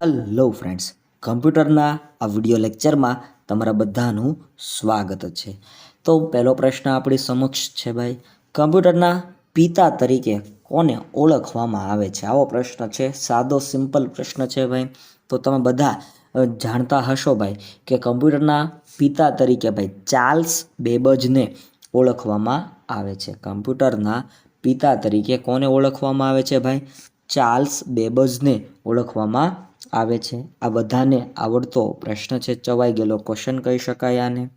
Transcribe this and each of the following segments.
Hello friends કમ્પ્યુટરના આ video લેક્ચરમાં તમારા બધાનું સ્વાગત છે. તો પહેલો પ્રશ્ન આપણી સમક્ષ છે ભાઈ, કમ્પ્યુટરના પિતા તરીકે કોને ઓળખવામાં આવે છે? આવો પ્રશ્ન છે, સાદો સિમ્પલ પ્રશ્ન છે ભાઈ. તો તમે બધા જાણતા હશો ભાઈ કે કમ્પ્યુટરના પિતા તરીકે ભાઈ ચાર્લ્સ બેબજને ઓળખવામાં આવે છે. કમ્પ્યુટરના પિતા તરીકે કોને ઓળખવામાં આવે છે ભાઈ? ચાર્લ્સ બેબજને ઓળખવામાં આવે છે. આ બધાને આવડતો પ્રશ્ન છે. ચવાઈ ગયેલો ક્વેશ્ચન કહી શકાય આને.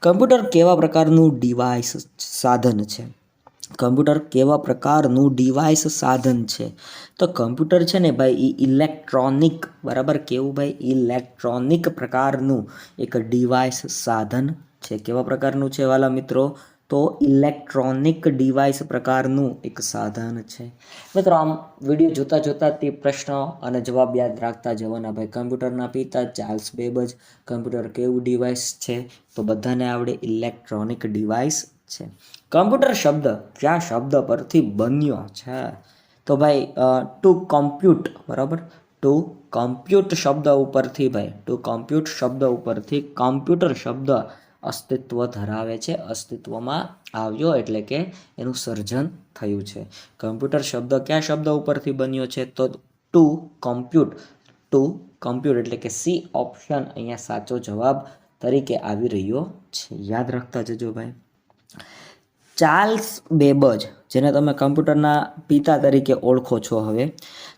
કમ્પ્યુટર કેવા પ્રકારનું ડિવાઇસ સાધન છે? કમ્પ્યુટર કેવા પ્રકારનું ડિવાઇસ સાધન છે? તો કમ્પ્યુટર છે ને ભાઈ એ ઇલેક્ટ્રોનિક બરાબર? કેવું ભાઈ? ઇલેક્ટ્રોનિક પ્રકારનું એક ડિવાઇસ સાધન છે. કેવા પ્રકારનું છે વાલા મિત્રો? તો ઇલેક્ટ્રોનિક ડિવાઇસ પ્રકારનું એક સાધન છે. મિત્રો, આમ વીડિયો જોતાં જોતાં તે પ્રશ્ન અને જવાબ યાદ રાખતા જવાના ભાઈ. કમ્પ્યુટરના પિતા ચાર્લ્સ બેબજ, કમ્પ્યુટર કેવું ડિવાઇસ છે? તો બધાને આવડે ઇલેક્ટ્રોનિક ડિવાઇસ છે. કમ્પ્યુટર શબ્દ કયા શબ્દ પરથી બન્યો છે? તો ભાઈ ટુ કોમ્પ્યુટ બરાબર? ટુ કોમ્પ્યુટ શબ્દ ઉપરથી ભાઈ ટુ કોમ્પ્યુટ શબ્દ ઉપરથી કોમ્પ્યુટર શબ્દ અસ્તિત્વ ધરાવે છે, અસ્તિત્વમાં આવ્યો એટલે કે એનું સર્જન થયું છે. કમ્પ્યુટર શબ્દ કયા શબ્દ ઉપરથી બન્યો છે? તો ટુ કમ્પ્યુટ ટુ કમ્પ્યુટ એટલે કે સી ઓપ્શન અહીંયા સાચો જવાબ તરીકે આવી રહ્યો છે. યાદ રાખતા જજો ભાઈ. ચાર્લ્સ બેબજ, જેને તમે કમ્પ્યુટરના પિતા તરીકે ઓળખો છો હવે,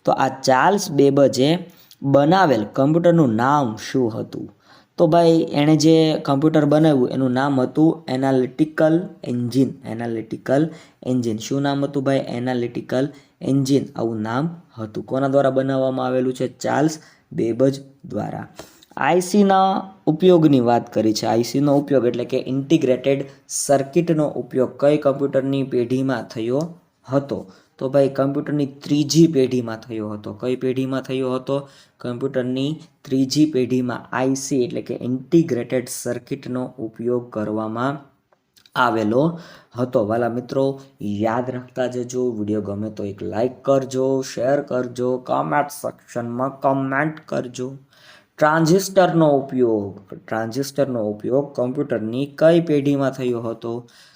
તો આ ચાર્લ્સ બેબજે બનાવેલ કમ્પ્યુટરનું નામ શું હતું? તો ભાઈ, એણે જે કમ્પ્યુટર બનાવ્યું, એનું નામ હતું એનાલિટિકલ એન્જિન. Analytical engine. શું નામ હતું ભાઈ? Analytical Engine. આવું નામ હતું. કોના દ્વારા બનાવવામાં આવેલું છે? ચાર્લ્સ બેબજ દ્વારા. આઈસીના ઉપયોગની વાત કરી છે. આઈસીનો ઉપયોગ એટલે કે ઇન્ટિગ્રેટેડ સર્કિટનો ઉપયોગ કઈ કમ્પ્યુટરની પેઢીમાં થયો હતો? તો ભાઈ કમ્પ્યુટરની ત્રીજી પેઢીમાં થયો હતો. કઈ પેઢીમાં થયો હતો? કમ્પ્યુટરની ત્રીજી પેઢીમાં આઈસી એટલે કે ઇન્ટિગ્રેટેડ સર્કિટનો ઉપયોગ કરવામાં આવેલો હતો. વાલા મિત્રો, યાદ રાખતા જજો, વીડિયો ગમે તો એક લાઈક કરજો, શેર કરજો કમેન્ટ સેક્શનમાં કમેન્ટ કરજો. ટ્રાન્ઝિસ્ટરનો ઉપયોગ ટ્રાન્ઝિસ્ટરનો ઉપયોગ કમ્પ્યુટરની કઈ પેઢીમાં થયો હતો?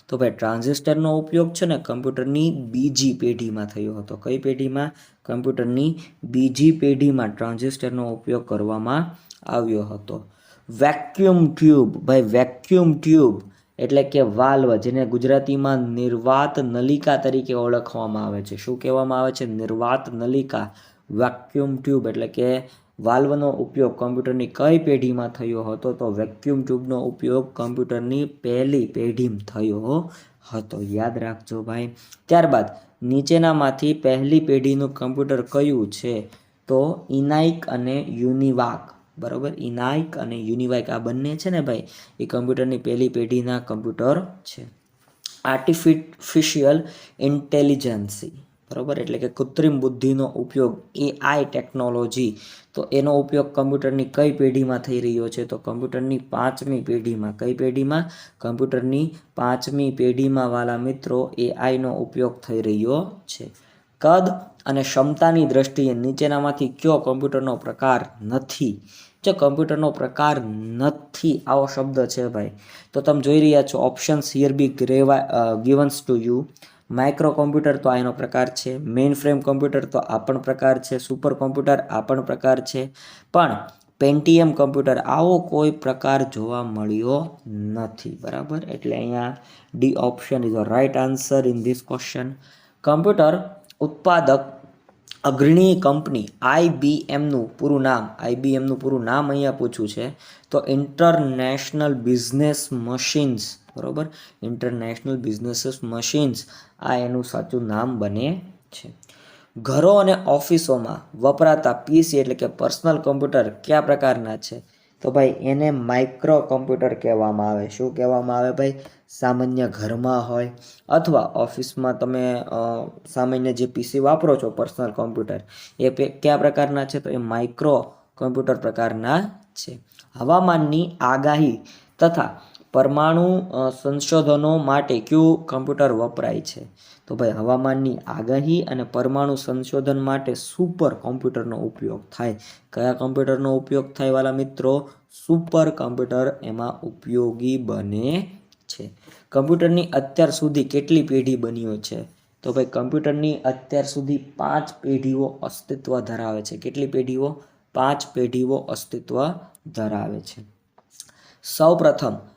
તો ભાઈ ટ્રાન્ઝિસ્ટરનો ઉપયોગ છે ને કમ્પ્યુટરની બીજી પેઢીમાં થયો હતો. કઈ પેઢીમાં? કમ્પ્યુટરની બીજી પેઢીમાં ટ્રાન્ઝિસ્ટરનો ઉપયોગ કરવામાં આવ્યો હતો. વેક્યુમ ટ્યુબ, ભાઈ વેક્યુમ ટ્યુબ એટલે કે વાલ્વ જેને ગુજરાતીમાં નિર્વાત નલિકા તરીકે ઓળખવામાં આવે છે. શું કહેવામાં આવે છે? નિર્વાત નલિકા. વેક્યુમ ટ્યુબ એટલે કે વાલ્વનો ઉપયોગ કમ્પ્યુટરની કઈ પેઢીમાં થયો હતો તો વેક્યુમ ટ્યુબનો ઉપયોગ કમ્પ્યુટરની પહેલી પેઢીમાં થયો હતો. યાદ રાખજો ભાઈ. ત્યારબાદ નીચેનામાંથી પહેલી પેઢીનું કમ્પ્યુટર કયું છે તો ઇનાઇક અને યુનિવાક. બરાબર? ઇનાઇક અને યુનિવાક આ બંને છે ને ભાઈ? એ કમ્પ્યુટરની પહેલી પેઢીના કમ્પ્યુટર છે. આર્ટિફિશિયલ ઇન્ટેલિજન્સી બરાબર? એટલે કે કૃત્રિમ બુદ્ધિનો ઉપયોગ એઆઈ ટેકનોલોજી તો એનો ઉપયોગ કમ્પ્યુટરની કઈ પેઢીમાં થઈ રહ્યો છે? તો કમ્પ્યુટરની પાંચમી પેઢીમાં. કઈ પેઢીમાં? કમ્પ્યુટરની પાંચમી પેઢીમાં વાલા મિત્રો એઆઈનો ઉપયોગ થઈ રહ્યો છે. કદ અને ક્ષમતાની દ્રષ્ટિએ નીચેનામાંથી કયો કમ્પ્યુટરનો પ્રકાર નથી? જો કમ્પ્યુટરનો પ્રકાર નથી, આવો શબ્દ છે ભાઈ. તો તમે જોઈ રહ્યા છો options here be ગ્રેવા given to you micro computer તો આ એનો પ્રકાર છે મેઇન ફ્રેમ કોમ્પ્યુટર તો આ પણ પ્રકાર છે, સુપર કોમ્પ્યુટર આ પણ પ્રકાર છે, પણ પેન્ટીએમ કોમ્પ્યુટર આવો કોઈ પ્રકાર જોવા મળ્યો નથી, બરાબર? એટલે અહીંયા D option is a right answer in this question computer ઉત્પાદક અગ્રણી કંપની આઈબીએમનું પૂરું નામ આઈબીએમનું પૂરું નામ અહીંયા પૂછ્યું છે, તો ઇન્ટરનેશનલ બિઝનેસ મશીન્સ બરોબર? ઇન્ટરનેશનલ બિઝનેસીસ મશીન્સ આ એનું સાચું નામ બને છે. ઘરો અને ઓફિસોમાં વપરાતા પીસી એટલે કે પર્સનલ કોમ્પ્યુટર કયા પ્રકારના છે? તો ભાઈ, એને માઇક્રો કોમ્પ્યુટર કહેવામાં આવે. શું કહેવામાં આવે ભાઈ? સામાન્ય ઘરમાં હોય અથવા ઓફિસમાં તમે સામાન્ય જે પીસી વાપરો છો, પર્સનલ કોમ્પ્યુટર, એ કયા પ્રકારના છે? તો એ માઇક્રો કોમ્પ્યુટર પ્રકારના છે. હવામાનની આગાહી તથા પરમાણુ સંશોધનો માટે કયું કમ્પ્યુટર વપરાય છે? તો ભાઈ, હવામાનની આગાહી અને પરમાણુ સંશોધન માટે સુપર કોમ્પ્યુટરનો ઉપયોગ થાય. કયા કમ્પ્યુટરનો ઉપયોગ થાય વાલા મિત્રો? સુપર કોમ્પ્યુટર એમાં ઉપયોગી બને છે. કમ્પ્યુટરની અત્યાર સુધી કેટલી પેઢી બન્યો છે? તો ભાઈ, કમ્પ્યુટરની અત્યાર સુધી પાંચ પેઢીઓ અસ્તિત્વ ધરાવે છે. કેટલી પેઢીઓ? પાંચ પેઢીઓ અસ્તિત્વ ધરાવે છે. સૌપ્રથમ માઇક્રો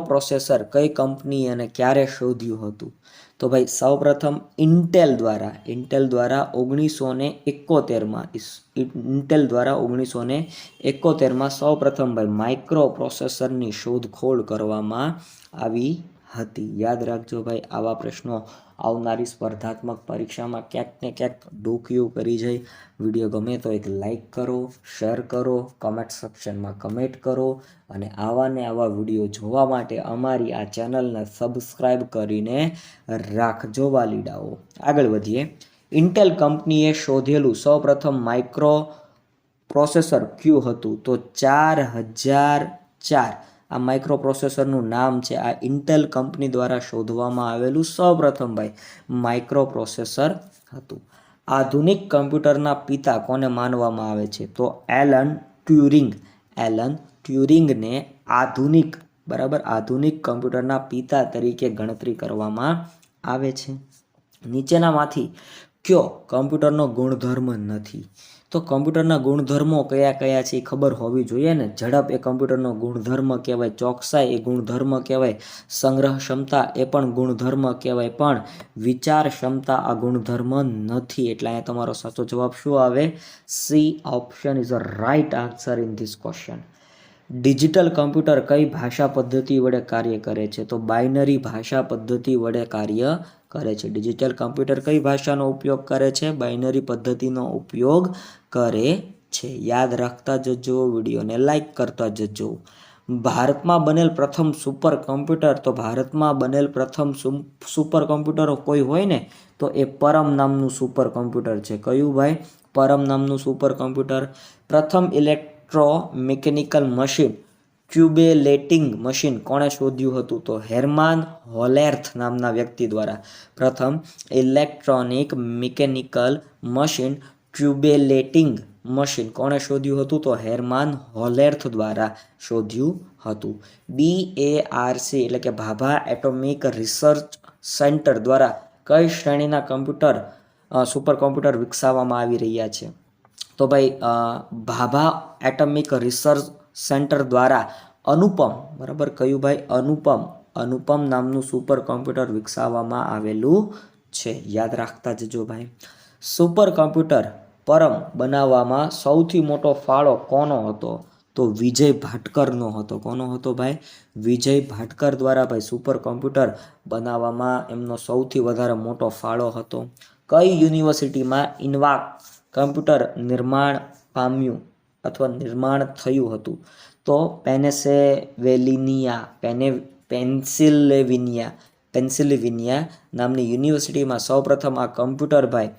પ્રોસેસર કઈ કંપની અને ક્યારે શોધ્યું હતું? તો ભાઈ, સૌપ્રથમ ઇન્ટેલ દ્વારા ઇન્ટેલ દ્વારા ઓગણીસો ને એકોતેરમાં ઇન્ટેલ દ્વારા ઓગણીસો ને એકોતેરમાં સૌપ્રથમ ભાઈ માઇક્રો પ્રોસેસરની શોધખોળ કરવામાં આવી હતી. યાદ રાખજો ભાઈ, આવા પ્રશ્નો આવનારી સ્પર્ધાત્મક પરીક્ષામાં ક્યાંક ને ક્યાંક ડોકિયું કરી જાય. વીડિયો ગમે તો એક લાઈક કરો, શેર કરો કમેન્ટ સેક્શનમાં કમેન્ટ કરો અને આવા ને આવા વીડિયો જોવા માટે અમારી આ ચેનલને સબસ્ક્રાઈબ કરીને રાખજો વાલીડાઓ. આગળ વધીએ. ઇન્ટેલ કંપનીએ શોધેલું સૌપ્રથમ માઇક્રો પ્રોસેસર કયું હતું? તો ચાર હજાર ચાર. આ માઇક્રો પ્રોસેસરનું નામ છે, આ ઇન્ટેલ કંપની દ્વારા શોધવામાં આવેલું સૌપ્રથમ ભાઈ માઇક્રો પ્રોસેસર હતું. આધુનિક કમ્પ્યુટરના પિતા કોને માનવામાં આવે છે? તો એલન ટ્યુરિંગ. એલન ટ્યુરિંગને આધુનિક, બરાબર, આધુનિક કમ્પ્યુટરના પિતા તરીકે ગણતરી કરવામાં આવે છે. નીચેનામાંથી કયો કમ્પ્યુટરનો ગુણધર્મ નથી? તો કમ્પ્યુટરના ગુણધર્મો કયા કયા છે એ ખબર હોવી જોઈએ ને? ઝડપ એ કમ્પ્યુટરનો ગુણધર્મ કહેવાય, ચોકસાઈ એ ગુણધર્મ કહેવાય સંગ્રહ ક્ષમતા એ પણ ગુણધર્મ કહેવાય, પણ વિચાર ક્ષમતા આ ગુણધર્મ નથી. એટલે અહીંયા તમારો સાચો જવાબ શું આવે? C option is a right answer in this question. Digital computer કઈ ભાષા પદ્ધતિ વડે કાર્ય કરે છે? તો બાઇનરી ભાષા પદ્ધતિ વડે કાર્ય કરે છે. ડિજિટલ કમ્પ્યુટર કઈ ભાષાનો ઉપયોગ કરે છે? બાઇનરી પદ્ધતિનો ઉપયોગ કરે છે. યાદ રાખતા જજો, વિડીયોને લાઇક કરતા જજો. ભારતમાં બનેલ પ્રથમ સુપર કમ્પ્યુટર તો ભારતમાં બનેલ પ્રથમ સુપર કમ્પ્યુટર કોઈ હોય ને, તો એ પરમ નામનું સુપર કમ્પ્યુટર છે. કયું ભાઈ? પરમ નામનું સુપર કમ્પ્યુટર પ્રથમ electro mechanical machine tabulating machine કોણે શોધ્યું હતું? તો હેરમાન હોલેર્થ નામના વ્યક્તિ દ્વારા. પ્રથમ, electronic mechanical machine tabulating machine કોણે શોધ્યું હતું? તો હેરમાન હોલેર્થ દ્વારા શોધ્યું હતું. બી એ આર સી એટલે કે ભાભા એટોમિક રિસર્ચ સેન્ટર દ્વારા કઈ શ્રેણીના કમ્પ્યુટર સુપર કોમ્પ્યુટર વિકસાવવામાં આવી રહ્યા છે? તો ભાઈ ભાભા એટમિક રિસર્ચ સેન્ટર દ્વારા અનુપમ, બરાબર? કયું ભાઈ? અનુપમ. અનુપમ નામનું સુપર કોમ્પ્યુટર વિકસાવવામાં આવેલું છે. યાદ રાખતા જજો ભાઈ. સુપર કોમ્પ્યુટર પરમ બનાવવામાં સૌથી મોટો ફાળો કોનો હતો? તો વિજય ભાટકરનો હતો. કોનો હતો ભાઈ? વિજય ભાટકર દ્વારા ભાઈ સુપર કોમ્પ્યુટર બનાવવામાં એમનો સૌથી વધારે મોટો ફાળો હતો. કઈ યુનિવર્સિટીમાં ઇન્વાક કમ્પ્યુટર નિર્માણ પામ્યું? અથવા નિર્માણ થયું હતું. તો પેનેસેવેલિનિયા પેને, પેન્સિલેવિનિયા, પેન્સિલ્વેનિયા નામની યુનિવર્સિટીમાં સૌપ્રથમ આ કમ્પ્યુટર ભાઈ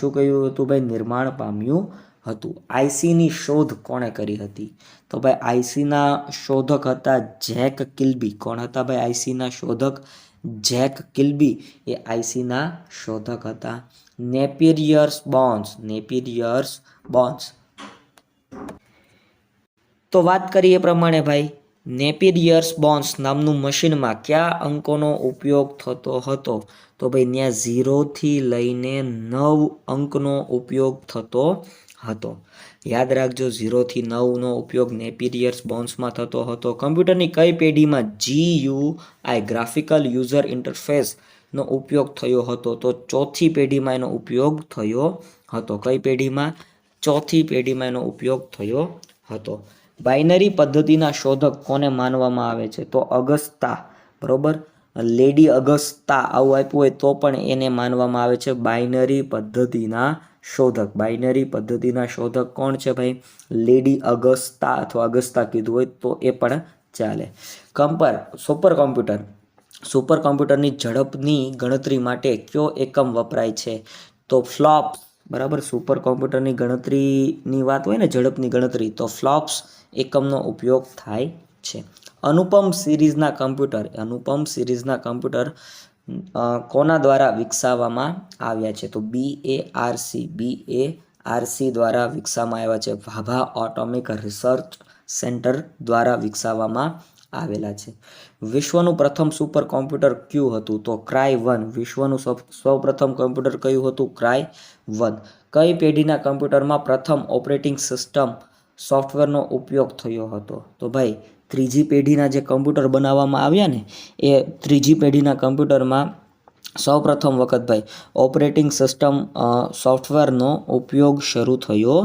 શું કહ્યું હતું ભાઈ? નિર્માણ પામ્યું હતું. આઈસીની શોધ કોણે કરી હતી? તો ભાઈ આઈસીના શોધક હતા જેક કિલ્બી. કોણ હતા ભાઈ આઈસીના શોધક? જેક કિલ્બી એ આઈસીના શોધક હતા. નેપિરિયર્સ બોન્સ નેપિરિયર્સ બોન્સ તો વાત કરીએ પ્રમાણે ભાઈ, નેપિયર્સ બોન્સ નામનું મશીનમાં કયા અંકોનો ઉપયોગ થતો હતો? તો ભાઈ, ત્યાં ઝીરોથી લઈને નવ અંકનો ઉપયોગ થતો હતો. યાદ રાખજો, ઝીરોથી નવનો ઉપયોગ નેપિરિયર્સ બોન્સમાં થતો હતો. કમ્પ્યુટરની કઈ પેઢીમાં GU I, graphical user interface નો ઉપયોગ થયો હતો? તો ચોથી પેઢીમાં એનો ઉપયોગ થયો હતો. કઈ પેઢીમાં? ચોથી પેઢીમાં એનો ઉપયોગ થયો હતો. બાઇનરી પદ્ધતિના શોધક કોને માનવામાં આવે છે? તો અગસ્તા, બરોબર? લેડી અગસ્તા આવું આપ્યું હોય તો પણ એને માનવામાં આવે છે બાઇનરી પદ્ધતિના શોધક. બાઇનરી પદ્ધતિના શોધક કોણ છે ભાઈ? લેડી અગસ્તા અથવા અગસ્તા કીધું હોય તો એ પણ ચાલે. કમ્પર સુપર કોમ્પ્યુટર સુપર કોમ્પ્યુટરની ઝડપની ગણતરી માટે કયો એકમ વપરાય છે? તો ફ્લોપ્સ બરાબર? સુપર કોમ્પ્યુટરની ગણતરીની વાત હોય ને, ઝડપની ગણતરી, તો ફ્લોપ્સ એકમનો ઉપયોગ થાય છે. અનુપમ સિરીઝના કમ્પ્યુટર અનુપમ સિરીઝના કમ્પ્યુટર કોના દ્વારા વિકસાવવામાં આવ્યા છે? તો B A R C B A R C દ્વારા વિકસાવવામાં આવ્યા છે. ભાભા ઓટોમિક રિસર્ચ સેન્ટર દ્વારા વિકસાવવામાં આવેલા છે. વિશ્વનું પ્રથમ સુપર કોમ્પ્યુટર કયું હતું? તો ક્રાય વન વિશ્વનું સૌપ્રથમ કોમ્પ્યુટર કયું હતું? ક્રાય વન કઈ પેઢીના કમ્પ્યુટરમાં પ્રથમ ઓપરેટિંગ સિસ્ટમ સોફ્ટવેરનો ઉપયોગ થયો હતો? તો ભાઈ, ત્રીજી પેઢીના જે કમ્પ્યુટર બનાવવામાં આવ્યા ને, એ ત્રીજી પેઢીના કમ્પ્યુટરમાં સૌપ્રથમ વખત ભાઈ ઓપરેટિંગ સિસ્ટમ સોફ્ટવેરનો ઉપયોગ શરૂ થયો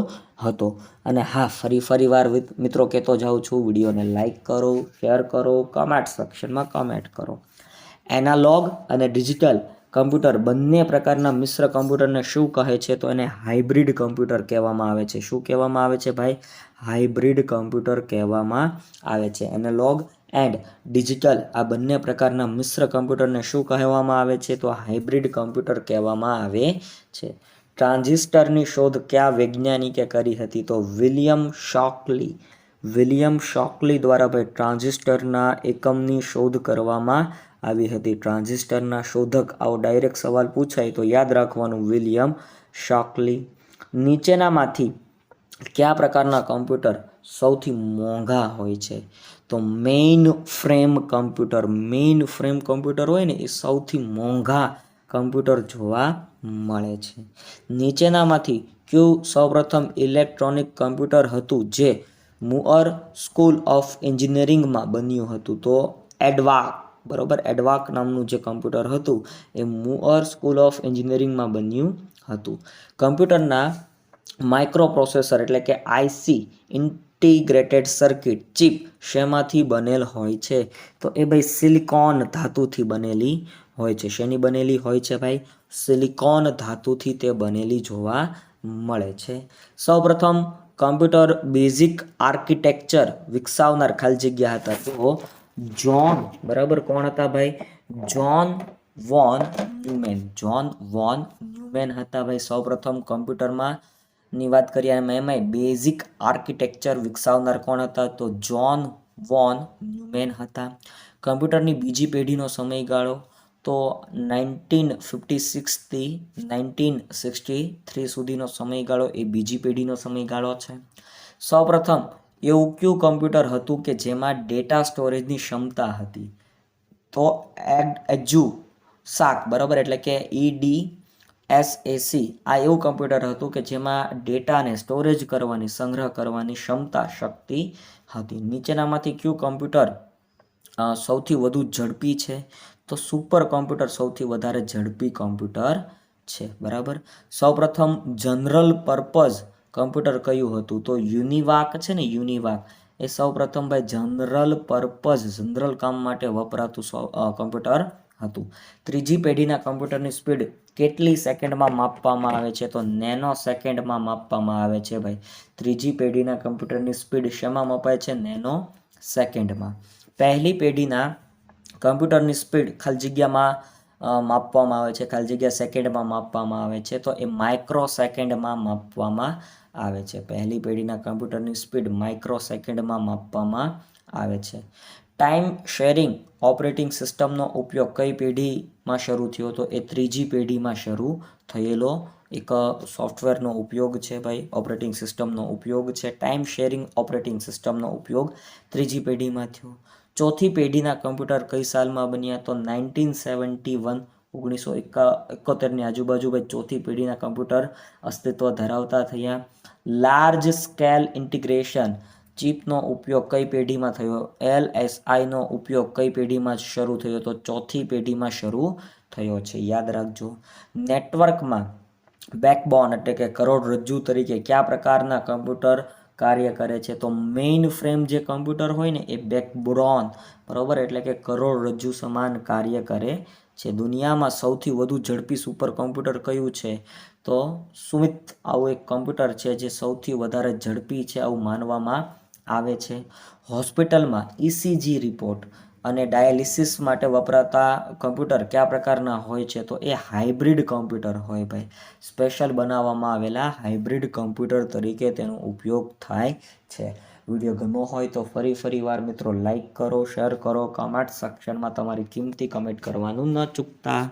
હતો. અને હા, ફરી ફરી વાર મિત્રો કહેતો જાઉં છું, વિડીયોને લાઇક કરો શેર કરો કમેન્ટ સેક્શનમાં કમેન્ટ કરો. એનાલોગ અને ડિજિટલ કમ્પ્યુટર બંને પ્રકારના મિશ્ર કમ્પ્યુટરને શું કહે છે તો એને હાઇબ્રિડ કમ્પ્યુટર કહેવામાં આવે છે. શું કહેવામાં આવે છે ભાઈ? હાઇબ્રિડ કમ્પ્યુટર કહેવામાં આવે છે. એનાલોગ એન્ડ ડિજિટલ આ બંને પ્રકારના મિશ્ર કમ્પ્યુટરને શું કહેવામાં આવે છે તો હાઇબ્રિડ કમ્પ્યુટર કહેવામાં આવે છે. ટ્રાન્ઝિસ્ટરની શોધ કયા વૈજ્ઞાનિકે કરી હતી? તો વિલિયમ શોકલી વિલિયમ શોકલી દ્વારા ભાઈ ટ્રાન્ઝિસ્ટરના એકમની શોધ કરવામાં આવી હતી. ટ્રાન્ઝિસ્ટરના શોધક આવો ડાયરેક્ટ સવાલ પૂછાય તો યાદ રાખવાનું વિલિયમ શોકલી. નીચેનામાંથી કયા પ્રકારના કમ્પ્યુટર સૌથી મોંઘા હોય છે? તો mainframe computer mainframe computer હોય ને એ સૌથી મોંઘા કમ્પ્યુટર જોવા મળે છે. નીચેનામાંથી ક્યુ સૌપ્રથમ ઇલેક્ટ્રોનિક કમ્પ્યુટર હતું જે મુઅર સ્કૂલ ઓફ એન્જિનિયરિંગમાં બન્યું હતું. તો એડવાક, બરાબર? એડવાક નામનું જે કમ્પ્યુટર હતું એ મુઅર સ્કૂલ ઓફ એન્જિનિયરિંગમાં બન્યું હતું. કમ્પ્યુટરના માઇક્રો પ્રોસેસર એટલે કે આઈસી ઇન્ટિગ્રેટેડ સર્કિટ, ચિપ શેમાંથી બનેલ હોય છે? તો એ ભાઈ સિલિકોન ધાતુથી બનેલી હોય છે. શેની બનેલી હોય છે ભાઈ? સિલિકોન ધાતુથી તે બનેલી જોવા મળે છે. સૌપ્રથમ, કમ્પ્યુટર બેઝિક આર્કિટેક્ચર વિકસાવનાર ખાલી જગ્યા હતા તો જોન બરાબર કોણ હતા ભાઈ? John von Neumann John von Neumann હતા ભાઈ. સૌપ્રથમ કમ્પ્યુટરમાં ની વાત કરીએ અને એમાંય બેઝિક આર્કિટેક્ચર વિકસાવનાર કોણ હતા? તો જોન વોન ન્યુમેન હતા. કમ્પ્યુટરની બીજી પેઢીનો સમયગાળો તો નાઇન્ટીન ફિફ્ટી સિક્સથી નાઇન્ટીન સિક્સટી થ્રી સુધીનો સમયગાળો એ બીજી પેઢીનો સમયગાળો છે. સૌપ્રથમ, એવું કયું કમ્પ્યુટર હતું કે જેમાં ડેટા સ્ટોરેજની ક્ષમતા હતી? તો એડ એજુ સાક, બરાબર? એટલે કે ઈડી એસએસી આ એવું કમ્પ્યુટર હતું કે જેમાં ડેટાને સ્ટોરેજ કરવાની, સંગ્રહ કરવાની ક્ષમતા, શક્તિ હતી. નીચેનામાંથી કયું કમ્પ્યુટર સૌથી વધુ ઝડપી છે? તો સુપર કોમ્પ્યુટર સૌથી વધારે ઝડપી કોમ્પ્યુટર છે, બરાબર? સૌપ્રથમ જનરલ પર્પઝ કમ્પ્યુટર કયું હતું? તો યુનિવાક છે ને, યુનિવાક. એ સૌપ્રથમ ભાઈ જનરલ પર્પઝ જનરલ કામ માટે વપરાતું કમ્પ્યુટર હતું. ત્રીજી પેઢીના કમ્પ્યુટરની સ્પીડ કેટલી સેકન્ડમાં માપવામાં આવે છે? તો નેનો સેકન્ડમાં માપવામાં આવે છે ભાઈ. ત્રીજી પેઢીના કમ્પ્યુટરની સ્પીડ શેમાં મપાય છે? નેનો સેકન્ડમાં પહેલી પેઢીના કમ્પ્યુટરની સ્પીડ ખાલી જગ્યામાં માપવામાં આવે છે, ખાલી જગ્યા સેકન્ડમાં માપવામાં આવે છે, તો એ માઇક્રો સેકન્ડમાં માપવામાં આવે છે. પહેલી પેઢીના કમ્પ્યુટરની સ્પીડ માઇક્રો સેકન્ડમાં માપવામાં આવે છે. ટાઈમ શેરિંગ ઓપરેટિંગ સિસ્ટમનો ઉપયોગ કઈ પેઢીમાં શરૂ થયો તો એ ત્રીજી પેઢીમાં શરૂ થયેલો એક સોફ્ટવેરનો ઉપયોગ છે ભાઈ, ઓપરેટિંગ સિસ્ટમનો ઉપયોગ છે. ટાઈમ શેરિંગ ઓપરેટિંગ સિસ્ટમનો ઉપયોગ ત્રીજી પેઢીમાં થયો. ચોથી પેઢીના કમ્પ્યુટર કઈ સાલમાં બન્યા તો નાઇન્ટીન સેવન્ટી વન, ઓગણીસો એકા એકોતેરની આજુબાજુ ભાઈ ચોથી પેઢીના કમ્પ્યુટર અસ્તિત્વ ધરાવતા થયા. લાર્જ સ્કેલ ઇન્ટિગ્રેશન ચિપનો ઉપયોગ કઈ પેઢીમાં થયો? એલ એસ આઈનો ઉપયોગ કઈ પેઢીમાં શરૂ થયો તો ચોથી પેઢીમાં શરૂ થયો છે. યાદ રાખજો. નેટવર્કમાં બેકબોન એટલે કે કરોડરજ્જુ તરીકે કયા પ્રકારના કમ્પ્યુટર કાર્ય કરે છે. તો મેઇન ફ્રેમ જે કમ્પ્યુટર હોય ને, એ બેકબ્રોન બરાબર? એટલે કે કરોડરજ્જુ સમાન કાર્ય કરે છે. દુનિયામાં સૌથી વધુ ઝડપી સુપર કોમ્પ્યુટર કયું છે? તો સુમિત આવું એક કમ્પ્યુટર છે જે સૌથી વધારે ઝડપી છે આવું માનવામાં આવે છે. હોસ્પિટલમાં ઇસીજી રિપોર્ટ અને ડાયાલિસિસ માટે વપરાતા કમ્પ્યુટર કયા પ્રકારના હોય છે? તો એ હાઇબ્રિડ કમ્પ્યુટર હોય ભાઈ. સ્પેશિયલ બનાવવામાં આવેલા હાઇબ્રિડ કમ્પ્યુટર તરીકે તેનો ઉપયોગ થાય છે. વીડિયો ગમ્યો હોય તો ફરી ફરી વાર મિત્રો લાઇક કરો, શેર કરો કમેન્ટ સેક્શનમાં તમારી કિંમતી કમેન્ટ કરવાનું ન ચૂકતા.